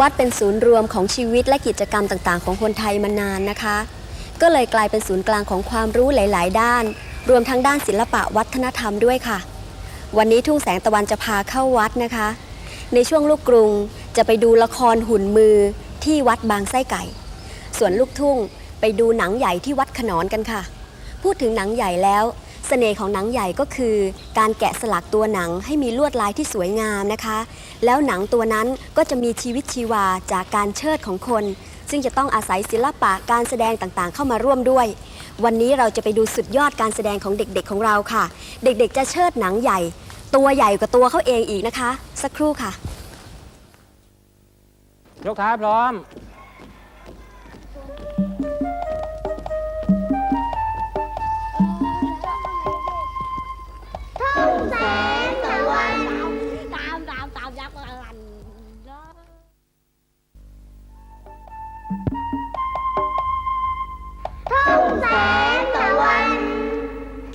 วัดเป็นศูนย์รวมของชีวิตและกิจกรรมต่างๆ ของคนไทยมานานนะคะ ก็เลยกลายเป็นศูนย์กลางของความรู้หลาย ๆ ด้าน รวมทั้งด้านศิลปะวัฒนธรรมด้วยค่ะ วันนี้ทุ่งแสงตะวันจะพาเข้าวัดนะคะ ในช่วงลูกกรุงจะไปดูละครหุ่นมือที่วัดบางไส้ไก่ ส่วนลูกทุ่งไปดูหนังใหญ่ที่วัดขนอนกันค่ะ พูดถึงหนังใหญ่แล้ว สน่ห์ของหนังใหญ่ก็คือ การแกะสลักตัวหนังให้มีลวดลายที่สวยงามนะคะ แล้วหนังตัวนั้นก็จะมีชีวิตชีวาจากการเชิดของคน ซึ่งจะต้องอาศัยศิลปะการแสดงต่างๆ เข้ามาร่วมด้วย วันนี้เราจะไปดูสุดยอดการแสดงของเด็กๆของเราค่ะ เด็กๆ จะเชิดหนังใหญ่ ตัวใหญ่กว่าตัวเขาเองอีกนะคะ สักครู่ค่ะ ยกเท้าพร้อม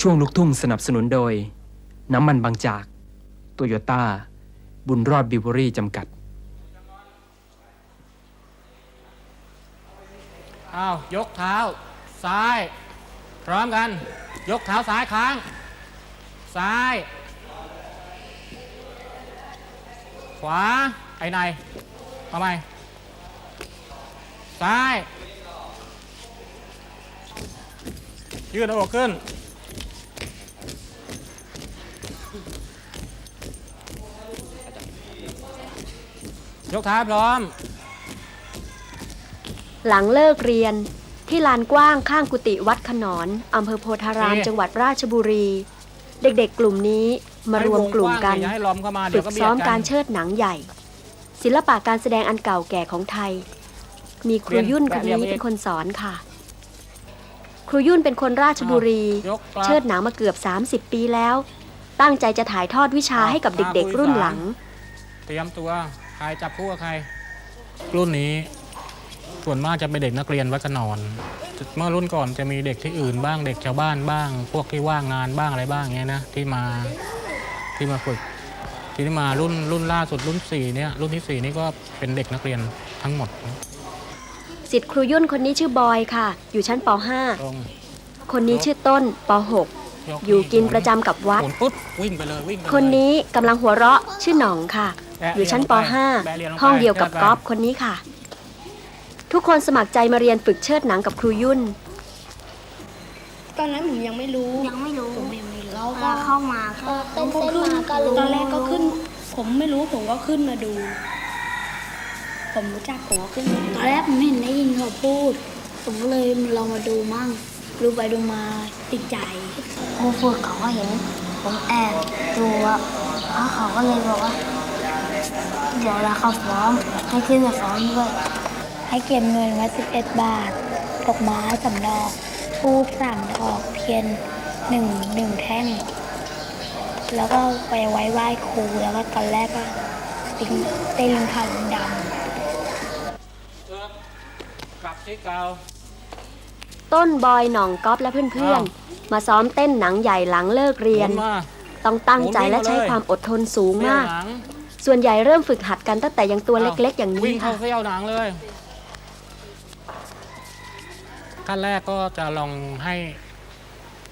ช่วงลูกทุ่งสนับสนุนโดย น้ำมันบางจากโตโยต้า บุญรอดบิวเวอรี่จำกัด อ้าวยกเท้า ซ้าย พร้อมกัน ยกเท้าซ้ายค้าง ซ้าย ขวา ไอ้ในทำไม ซ้าย ยืดหน้าอกขึ้น ยกเท้าพร้อม หลังเลิกเรียน ที่ลานกว้างข้างกุฏิวัดขนอนอำเภอโพธาราม นี่ จังหวัดราชบุรี เด็กๆ กลุ่มนี้มารวมกลุ่มกันอย่าให้ลอมเข้ามาฝึเดี๋ยวกก็เบียซ้อดมกักานรเชิดหนังใหญ่ ศิลปะการแสดงอันเก่าแก่ของไทย มีครูเรียนยุ่นแปะคนเรียนี้นเองเป็นคนสอนค่ะ ครูยุ่นเป็นคนราชบุรี ยกกลับ เชิดหนังมาเกือบ 30 ปีแล้ว ตั้งใจจะถ่ายทอดวิชาอะให้กับเด็กมาคุยๆรุ่นสามหลัง เตรียมตัว ใครจับคู่กับใคร รุ่นนี้ส่วนมากจะเป็นเด็กนักเรียนวัดขนอน เมื่อรุ่นก่อนจะมีเด็กที่อื่นบ้างเด็กชาวบ้านบ้าง พวกที่ว่างงานบ้างอะไรบ้างเงี้ยนะที่มาที่มาฝึกที่นี่มารุ่นรุ่นล่าสุดรุ่นสี่เนี่ยรุ่นที่สี่นี่ก็เป็นเด็กนักเรียนทั้งหมดสิทธิ์ครูยุ่นคนนี้ชื่อบอยค่ะ อยู่ชั้นป ตรง .5 คนนี้ชื่อต้นปย .6 อยู่กินประจำกับวัด หมุนปุ๊บวิ่งไปเลยวิ่งไปเลยคนนี้กำลังหัวเราะชื่อหน่องค่ะแบะ อยู่ชั้นปเรียนลงไปแบะเรียนลงไป .5 ห้องเดียวกับแบะไปก๊อฟคนนี้ค่ะ ทุกคนสมัครใจมาเรียนฝึกเชิดหนังกับครูยุ่น ตอนนั้นผมยังไม่รู้ยังไม่รู้ผมยังไม่รู้เราก็เข้ามาก็ผมก็ขึ้นตอนแรกก็ขึ้น ผมไม่รู้ผมก็ขึ้นมาดู ผมรู้จักผมก็ขึ้นมาดูตอนแรกผมเห็นได้ยินเขาพูด ผมก็เลยลองมาดูมั่งดูไปดูมาติดใจครูฝึกเขาก็เห็น ผมแอบดูว่าแล้วเขาก็เลยบอกว่า เดี๋ยวเราเขาฟ้อมให้ขึ้นมาฟ้อมด้วยให้เก็บเงินไว้11 บาทดอกไม้สำดอกทูบสามดอกเทียนหนึ่งหนึ่งแท่ง แล้วก็ไปไว้ไหว้ครูแล้วก็ตอนแรกก็ติงเต้นลิงเขาลิงดำเออกลับที่เก่าต้นบอยหน่องก๊อฟและเพื่อนอ้าวๆมาซ้อมเต้นหนังใหญ่หลังเลิกเรียนหมุมาต้องตั้งใจและใช้หมุนวิ่งมาเลยความอดทนสูงมากเสี้ยวหนังส่วนใหญ่เริ่มฝึกหัดกันตั้งแต่ยังตัวเล็กๆ อย่างวิ่นี้งเข้าค่ะ เสี้ยวหนังเลยขั้นแรกก็จะลองให้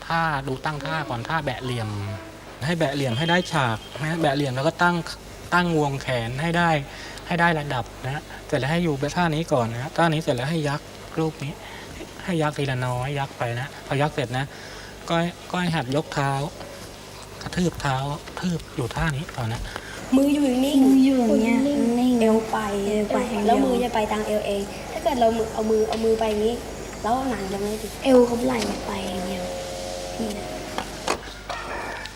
ท่าดูตั้งท่าก่อนท่าแบะเหลี่ยม ให้แบะเหลี่ยมให้ได้ฉากนะแบะเหลี่ยมแล้วก็ตั้งตั้งวงแขนให้ได้ให้ได้ระดับนะฮะเสร็จแล้วให้อยู่แบบท่านี้ก่อนนะฮะท่านี้เสร็จแล้วให้ยักรูปนี้ ให้ยักทีละน้อยยักไปนะพอยักเสร็จนะ ก็ให้ก็ให้หัดยกเท้ากระทืบเท้าทืบอยู่ท่านี้ก่อนนะ มืออยู่นิ่งมืออยู่อย่างเงี้ยนิ่งเอวไปเอวไปอย่างเดียวแล้วมือจะไปทางเอวเอง ถ้าเกิดเรามือเอามือเอามือไปอย่างนี้ แล้วหนังจะไม่ถึงเอวกับไหล่ไปอย่างเดียวนี่นะ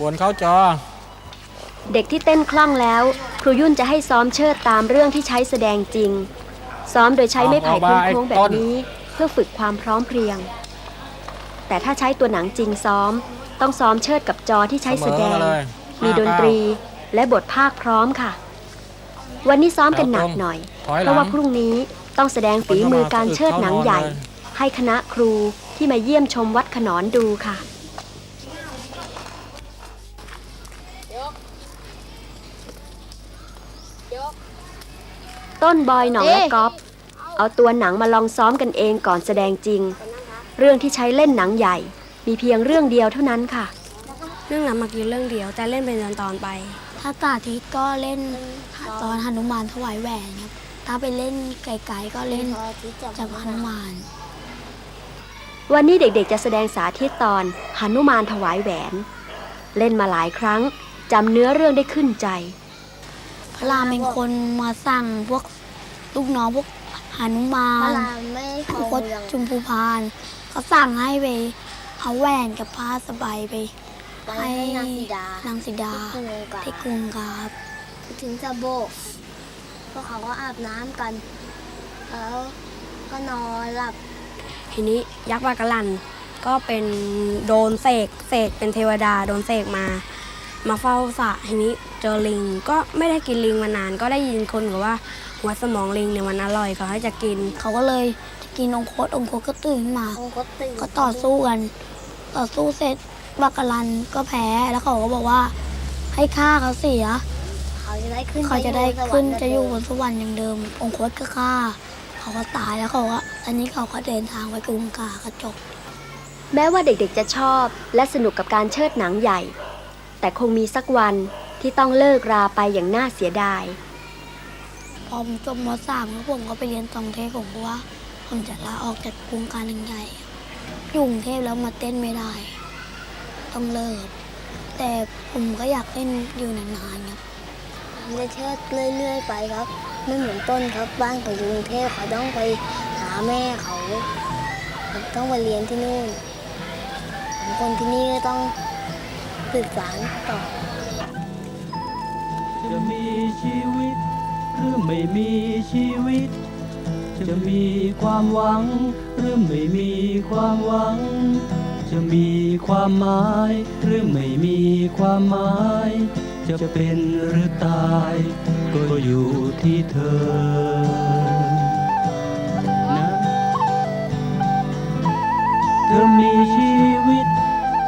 วนเข้าจอ เด็กที่เต้นคล่องแล้ว ครูยุ่นจะให้ซ้อมเชิดตามเรื่องที่ใช้แสดงจริง ซ้อมโดยใช้ไม้ไผ่เอาเอาโค้งๆแบต้บนนี้เพื่อฝึกความพร้อมเพรียง แต่ถ้าใช้ตัวหนังจริงซ้อม ต้องซ้อมเชิดกับจอที่ใช้แสดงเสมอมาเลยมีห้าดนตรีเก้ และบทภาคพร้อมค่ะ วันนี้ซ้อมกันหนักหน่อยถอยหลังเพราะว่าพรุ่งนี้ต้องแสดงฝีมือการเชิดหนังใหญ่ ให้คณะครูที่มาเยี่ยมชมวัดขนอนดูค่ะยต้นบอยหนองและก๊อฟเอาตัวหนังมาลองซ้อมกันเองก่อนแสดงจริง เรื่องที่ใช้เล่นหนังใหญ่ มีเพียงเรื่องเดียวเท่านั้นค่ะ เรื่องนั้นมากินเรื่องเดียวแต่เล่นเป็นตอนตอนๆไป ถ้าสาธิตก็เล่นตอนหนุมานถวายแหวนครับถ้าไปเล่นไกลๆก็เล่นจับหนุมาน วันนี้เด็กๆจะแสดงสาธิตตอนหนุมานถวายแหวน เล่นมาหลายครั้งจำเนื้อเรื่องได้ขึ้นใจ พระรามเป็นคนมาสั่งพวกลูกน้องพวกหนุมาพระนรามไม่พเข้าวกเมืองจุมพูพานเขาสั่งให้ไปเอาแหวนกับผ้าสบายไป ไปให้นางสีดานางสีดาที่กรุงกาที่กรุงครับถึงจะโบกพวกเขาก็อาบน้ำกัน แล้วก็นอนหลับทีนี้ยักษ์วากะลันก็เป็นโดนเสกเสกเป็นเทวดาโดนเสกมา มาเฝ้าสระทีนี้เจอลิงก็ไม่ได้กินลิงมานานก็ได้ยินคนบอกว่าหัวสมองลิงเนี่ยมันอร่อยเขาให้จะกิน เขาก็เลยจะกินองคตองคตก็ตื่นขึ้นมา องค์ก็ตื่นก็ต่อสู้กัน ต่อสู้เสร็จ บักกะลันก็แพ้แล้วเขาก็บอกว่า ให้ฆ่าเขาเสีย เขาจะได้ขึ้นเขาจะได้ปสวรรค์ขึ้นจะอยู่บนสวรรค์อย่างเดิม องคตก็ฆ่า เขาก็ตายแล้วเขาก็อันนี้เขาก็เดินทางไปกรุงกากระจก แม้ว่าเด็กๆจะชอบและสนุกกับการเชิดหนังใหญ่ แต่คงมีสักวันที่ต้องเลิกราไปอย่างน่าเสียดาย พอผมจบมสามแล้วผมก็ไปเรียนตองเทพผมเพราะว่า ผมจะลาออกจากกรุงการใหญ่อยู่กรุงเทพแล้วมาเต้นไม่ได้ ต้องเลิกแต่ผมก็อยากเต้นอยู่นานๆครับผมจะเชิดเรื่อยๆไปครับ ไม่เหมือนต้นครับบ้านเขาอยู่กรุงเทพเขาต้องไปหาแม่เขาต้องไปเรียนที่นู่นผมคนที่นี่ก็ต้องศึกษาต่อ จะมีชีวิต หรือไม่มีชีวิต จะมีความหวัง หรือไม่มีความหวัง จะมีความหมายหรือไม่มีความหมาย จะเป็นหรือตาย ก็อยู่ที่เธอนะเธอมีชีวิต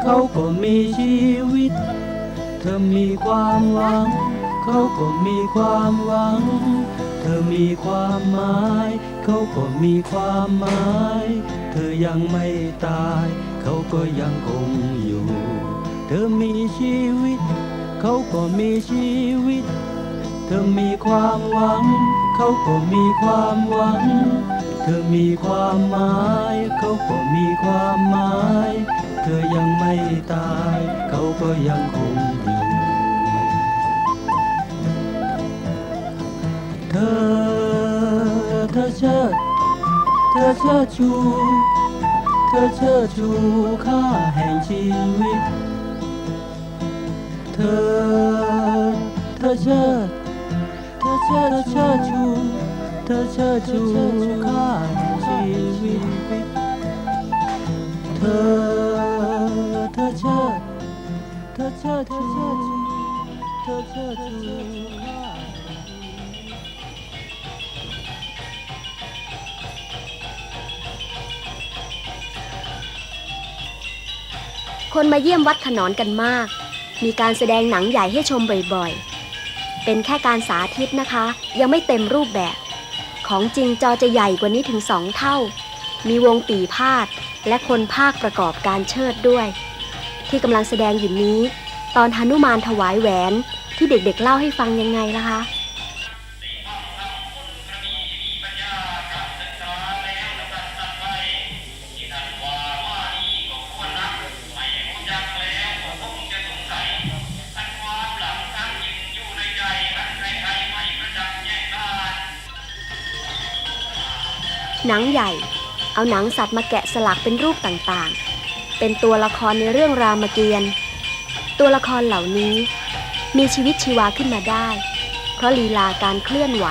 เขาก็มีชีวิต เธอมีความหวัง เขาก็มีความหวัง เธอมีความหมาย เขาก็มีความหมาย เธอยังไม่ตาย เขาก็ยังคงอยู่ เธอมีชีวิต เขาก็มีชีวิต เธอมีความหวัง เขาก็มีความหวัง เธอมีความหมาย เขาก็มีความหมาย เธอยังไม่ตาย เขาก็ยังคงอยู่ เธอ เธอเชิด เธอเชิดชู เธอเชิดชูค่าแห่งชีวิตเธอเธอเชิดเธอเชิดเคนมาเยี่ยมวัดขนอนกันมาก มีการแสดงหนังใหญ่ให้ชมบ่อยๆ เป็นแค่การสาธิตนะคะ ยังไม่เต็มรูปแบบ ของจริงจอจะใหญ่กว่านี้ถึงสองเท่า มีวงปีพาดและคนภาคประกอบการเชิดด้วย ที่กำลังแสดงอยู่นี้ ตอนหนุมานถวายแหวนที่เด็กๆเล่าให้ฟังยังไงล่ะคะ หนังใหญ่ เอาหนังสัตว์มาแกะสลักเป็นรูปต่างๆ เป็นตัวละครในเรื่องรามเกียรติ์ตัวละครเหล่านี้ มีชีวิตชีวาขึ้นมาได้ เพราะลีลาการเคลื่อนไหว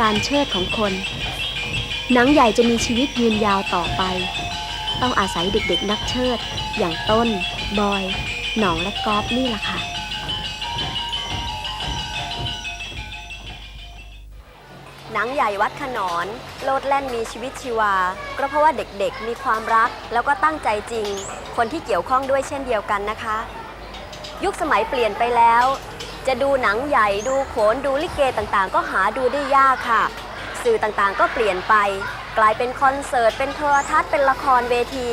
การเชิดของคน หนังใหญ่จะมีชีวิตยืนยาวต่อไป ต้องอาศัยเด็กๆนักเชิด อย่างต้น บอย หนองและกอฟนี่แหละค่ะ หนังใหญ่วัดขนอน โลดแล่นมีชีวิตชีวา ก็เพราะว่าเด็กๆ มีความรักแล้วก็ตั้งใจจริง คนที่เกี่ยวข้องด้วยเช่นเดียวกันนะคะ ยุคสมัยเปลี่ยนไปแล้ว จะดูหนังใหญ่ดูโขนดูลิเกต่างๆ ก็หาดูได้ยากค่ะ สื่อต่างๆ ก็เปลี่ยนไป กลายเป็นคอนเสิร์ต เป็นโทรทัศน์เป็นละครเวที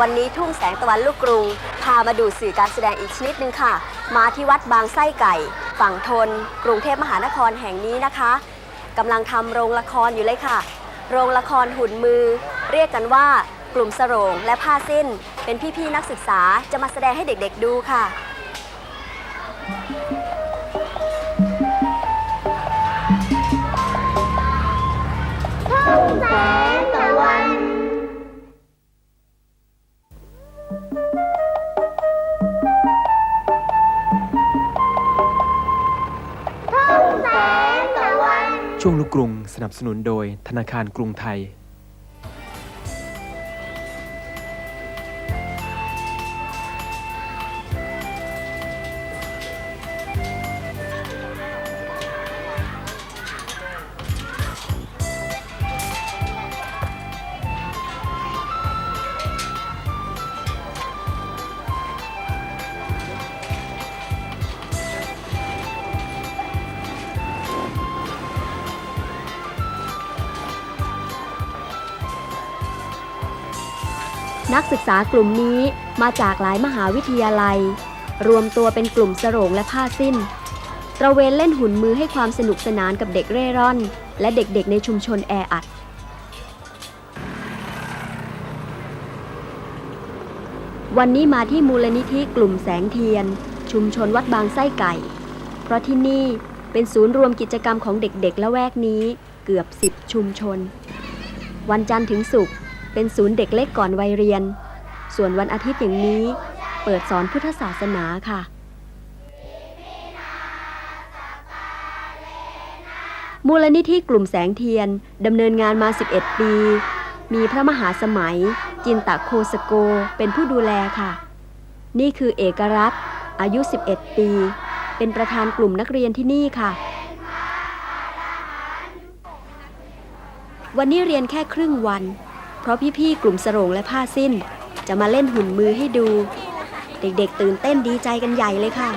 วันนี้ทุ่งแสงตะวันลูกกรุง พามาดูสื่อการแสดงอีกชนิดหนึ่งค่ะ มาที่วัดบางไส้ไก่ ฝั่งทน กรุงเทพมหานครแห่งนี้นะคะ กำลังทำโรงละครอยู่เลยค่ะ โรงละครหุ่นมือ เรียกกันว่ากลุ่มสโรงและผ้าสิ้น เป็นพี่ๆนักศึกษาจะมาแสดงให้เด็กๆดูค่ะช่ว กรุงสนับสนุนโดยธนาคารกรุงไทย นักศึกษากลุ่มนี้มาจากหลายมหาวิทยาลัย รวมตัวเป็นกลุ่มสโรงและผ้าสิ้น ตระเวนเล่นหุ่นมือให้ความสนุกสนานกับเด็กเร่ร่อน และเด็กๆ ในชุมชนแออัดวันนี้มาที่มูลนิธิกลุ่มแสงเทียน ชุมชนวัดบางไส้ไก่ เพราะที่นี่เป็นศูนย์รวมกิจกรรมของเด็กๆและแวกนี้เกือบ 10 ชุมชน วันจันทร์ถึงศุกร์ เป็นศูนย์เด็กเล็กก่อนวัยเรียน ส่วนวันอาทิตย์อย่างนี้ เปิดสอนพุทธศาสนาค่ะมูลนิธิกลุ่มแสงเทียนดำเนินงานมา 11 ปี มีพระมหาสมัย จินตะโคสโกเป็นผู้ดูแลค่ะ นี่คือเอกรัตอายุ 11 ปี เป็นประธานกลุ่มนักเรียนที่นี่ค่ะ วันนี้เรียนแค่ครึ่งวัน เพราะพี่ๆกลุ่มสโรงและผ้าสิ้น จะมาเล่นหุ่นมือให้ดู เด็กๆตื่นเต้นดีใจกันใหญ่เลยค่ะ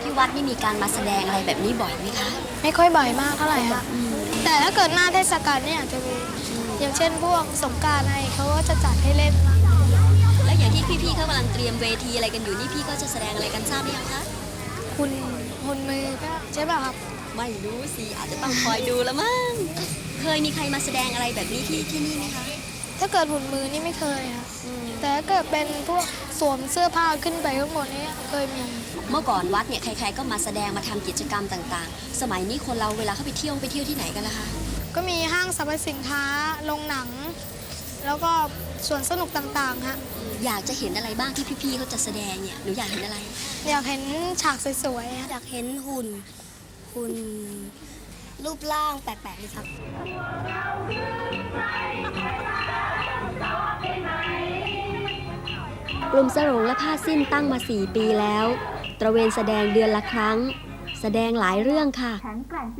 ที่วัดนี่มีการมาแสดงอะไรแบบนี้บ่อยไหมคะ ไม่ค่อยบ่อยมากเท่าไหร่ค่ะแต่ถ้าเกิดหน้าเทศกาลเนี่ยอาจจะมีอย่างเช่นพวกสงกรารอะไรเขาก็จะจัดให้เล่นและอย่างที่พี่ๆเขากำลังเตรียมเวทีอะไรกันอยู่นี่พี่ก็จะแสดงอะไรกันทราบหรือยังคะหุ่นหุ่นมือก็ใช่ป่ะครับ ไม่รู้สิอาจจะต้องคอยดูแล้วมั้งเคยมีใครมาแสดงอะไรแบบนี้ที่ที่นี่ไหมคะถ้าเกิดหุ่นมือนี่ไม่เคยค่ะแต่ถ้าเกิดเป็นพวกสวมเสื้อผ้าขึ้นไปข้างบนนี่เคยมีเมื่อก่อนวัดเนี่ยใครๆก็มาแสดงมาทำกิจกรรมต่างๆ สมัยนี้คนเราเวลาเขาไปเที่ยวไปเที่ยวที่ไหนกันล่ะคะก็มีห้างสรรพสินค้าโรงหนัง แล้วก็สวนสนุกต่างๆฮะอยากจะเห็นอะไรบ้างที่พี่ๆเขาจะแสดงเนี่ยหนูอยากเห็นอะไร อยากเห็นฉากสวยๆฮะอยากเห็นหุ่น หุ่นรูปร่างแปลกๆเลยครับ กลุ่มสรงและผ้าสิ้นตั้งมา 4 ปีแล้ว ตระเวนแสดงเดือนละครั้ง แสดงหลายเรื่องค่ะ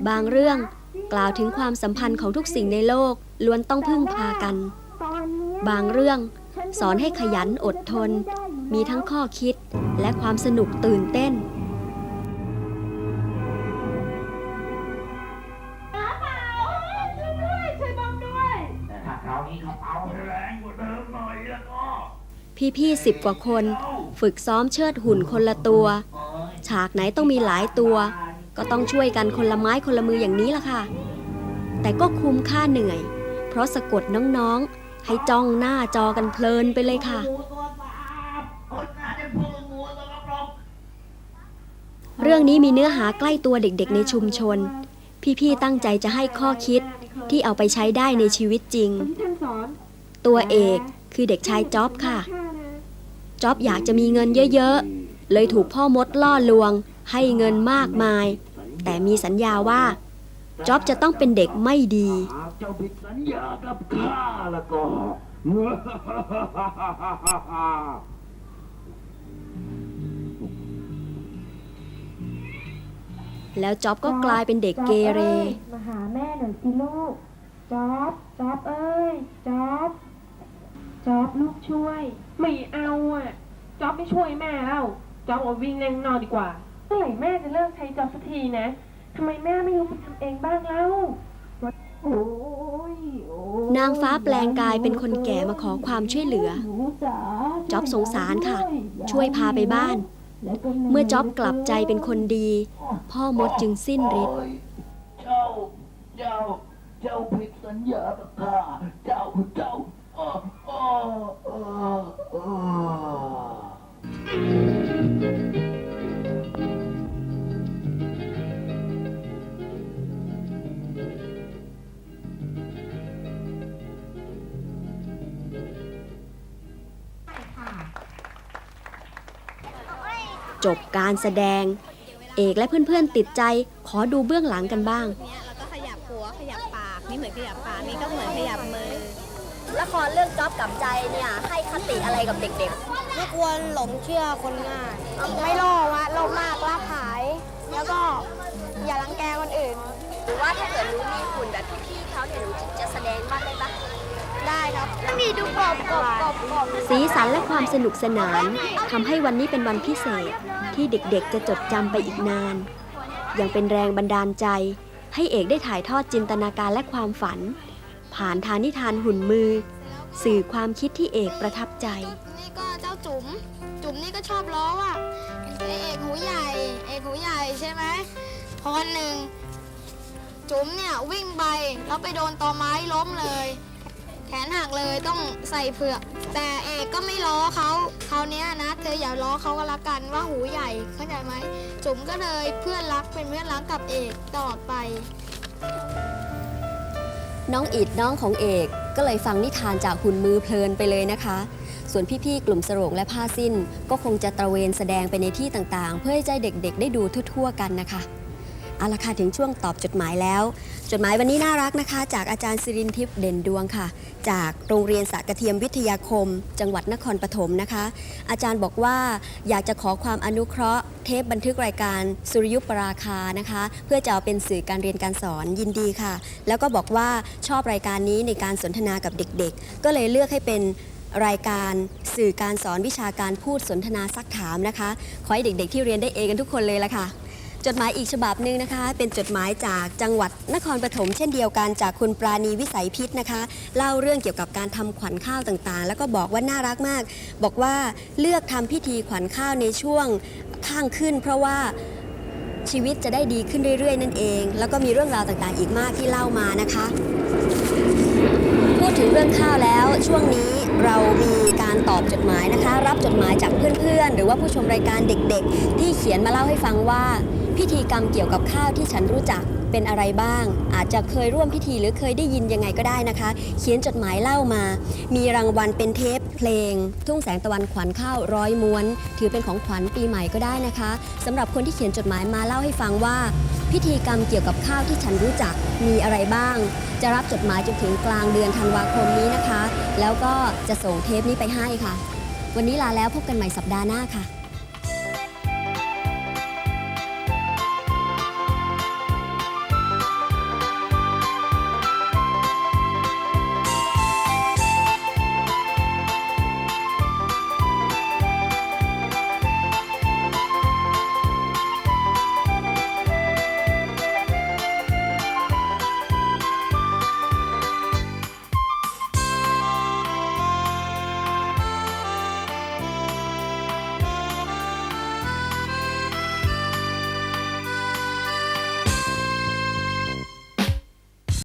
บางเรื่องกล่าวถึงความสัมพันธ์ของทุกสิ่งในโลกล้วนต้องพึ่งพากัน บางเรื่องสอนให้ขยันอดทน มีทั้งข้อคิดและความสนุกตื่นเต้น พี่ๆสิบกว่าคน ฝึกซ้อมเชิดหุ่นคนละตัว ฉากไหนต้องมีหลายตัว ก็ต้องช่วยกันคนละไม้คนละมืออย่างนี้ล่ะค่ะ แต่ก็คุ้มค่าเหนื่อย เพราะสะกดน้องๆ ให้จ้องหน้าจอกันเพลินไปเลยค่ะ เรื่องนี้มีเนื้อหาใกล้ตัวเด็กๆในชุมชน พี่ๆตั้งใจจะให้ข้อคิดที่เอาไปใช้ได้ในชีวิตจริง ตัวเอกคือเด็กชายจ๊อบค่ะ จ๊อบอยากจะมีเงินเยอะๆ เลยถูกพ่อมดล่อลวง ให้เงินมากมาย แต่มีสัญญาว่าจ๊อบจะต้องเป็นเด็กไม่ดีหากเจ้าผิดสัญญากับข้าแล้วก็แล้วจ๊อบก็กลายเป็นเด็กเกเร มาหาแม่หน่อยสิลูก จ๊อบจ๊อบเอ้ยจ๊อบจ๊อบลูกช่วย ไม่เอาอะจ๊อบไม่ช่วยแม่แล้วจ๊อบเอาวิ่งเล่นข้างนอกดีกว่าเมื่อไหร่แม่จะเลิกใช้จอบสักทีนะทำไมแม่ไม่รู้ทำเองบ้างเล่าโอ้ยโอ้ยนางฟ้าแปลงกายเป็นคนแก่มาขอความช่วยเหลือ หนูจ๋าจ๊อบสงสารค่ะอย่ช่วยพาไปบ้าน แล้วก็หนื่ยเมื่อจ๊อบกลับใจเป็นคนดี พ่อมดจึงสิ้นฤทธิ์ เจ้า เจ้า เจ้าผิดสัญญากับข้าเจ้าเจ้าอ้ออ้ออ้ออ้อ จบการแสดง เอกและเพื่อนๆติดใจขอดูเบื้องหลังกันบ้าง นี่เหมือนขยับปากนี่ก็เหมือนขยับมือ ละครเรื่องจ๊อบกับใจเนี่ยให้คติอะไรกับเด็กไม่ควรหลงเชื่อคนง่าย ไม่โลภอะโลภมากล่าขาย แล้วก็อย่ารังแกคนอื่นๆหรือว่าถ้าเกิดหนูมีหุ่นแบบพี่ๆเขาเนี่ยหนูจะแสดงบ้างได้ปะได้ครับแล้วมีดูกบกบกบกบสีสันและความสนุกสนานทำให้วันนี้เป็นวันพิเศษที่เด็กๆจะจดจำไปอีกนาน ยังเป็นแรงบันดาลใจ ให้เอกได้ถ่ายทอดจินตนาการและความฝัน ผ่านทานนิทานหุ่นมือ สื่อความคิดที่เอกประทับใจ นี่ก็เจ้าจุ๋ม จุ๋มนี่ก็ชอบล้อว่าเอกหูใหญ่ เอกหูใหญ่ใช่ไหมพอวันหนึ่งจุ๋มเนี่ยวิ่งไปแล้วไปโดนตอไม้ล้มเลย แขนหักเลยต้องใส่เผือก แต่เอกก็ไม่ล้อเขาคราวเนี้ยนะ เธออย่าล้อเขาก็แล้วกันว่าหูใหญ่เข้าใจไหมจุ๋มก็เลยเพื่อนรักเป็นเพื่อนรักกับเอกตลอไป น้องอิดน้องของเอกก็เลยฟังนิทานจากหุ่นมือเพลินไปเลยนะคะ ส่วนพี่ๆกลุ่มสโรงและผ้าสิ้น ก็คงจะตระเวนแสดงไปในที่ต่างๆ เพื่อให้ใจเด็กๆ ได้ดูทั่วๆกันนะคะ เอาละค่ะถึงช่วงตอบจดหมายแล้ว จดหมายวันนี้น่ารักนะคะ จากอาจารย์สิรินทิพย์เด่นดวงค่ะ จากโรงเรียนสะกระเทียมวิทยาคม จังหวัดนครปฐมนะคะ อาจารย์บอกว่าอยากจะขอความอนุเคราะห์ เทปบันทึกรายการสุริยุปราคานะคะ เพื่อจะเอาเป็นสื่อการเรียนการสอนยินดีค่ะ แล้วก็บอกว่าชอบรายการนี้ในการสนทนากับเด็กๆ ก็เลยเลือกให้เป็นรายการสื่อการสอนวิชาการพูดสนทนาซักถามนะคะ ขอให้เด็กๆ ที่เรียนได้เอกันทุกคนเลยละค่ะ จดหมายอีกฉบับหนึ่งนะคะ เป็นจดหมายจากจังหวัดนครปฐมเช่นเดียวกันจากคุณปราณีวิสัยพิษนะคะ เล่าเรื่องเกี่ยวกับการทำขวัญข้าวต่างๆ แล้วก็บอกว่าน่ารักมาก บอกว่าเลือกทำพิธีขวัญข้าวในช่วงข้างขึ้น เพราะว่าชีวิตจะได้ดีขึ้นเรื่อยๆ นั่นเอง แล้วก็มีเรื่องราวต่างๆ อีกมากที่เล่ามานะคะ พูดถึงเรื่องข้าวแล้วช่วงนี้เรามีการตอบจดหมายนะคะ รับจดหมายจากเพื่อนๆ หรือว่าผู้ชมรายการเด็กๆ ที่เขียนมาเล่าให้ฟังว่า พิธีกรรมเกี่ยวกับข้าวที่ฉันรู้จักเป็นอะไรบ้าง อาจจะเคยร่วมพิธีหรือเคยได้ยินยังไงก็ได้นะคะ เขียนจดหมายเล่ามา มีรางวัลเป็นเทปเพลง ทุ่งแสงตะวันขวัญข้าวร้อยม้วน ถือเป็นของขวัญปีใหม่ก็ได้นะคะสำหรับคนที่เขียนจดหมายมาเล่าให้ฟังว่า พิธีกรรมเกี่ยวกับข้าวที่ฉันรู้จักมีอะไรบ้าง จะรับจดหมายจนถึงกลางเดือนธันวาคมนี้นะคะ แล้วก็จะส่งเทปนี้ไปให้ค่ะ วันนี้ลาแล้วพบกันใหม่สัปดาห์หน้าค่ะ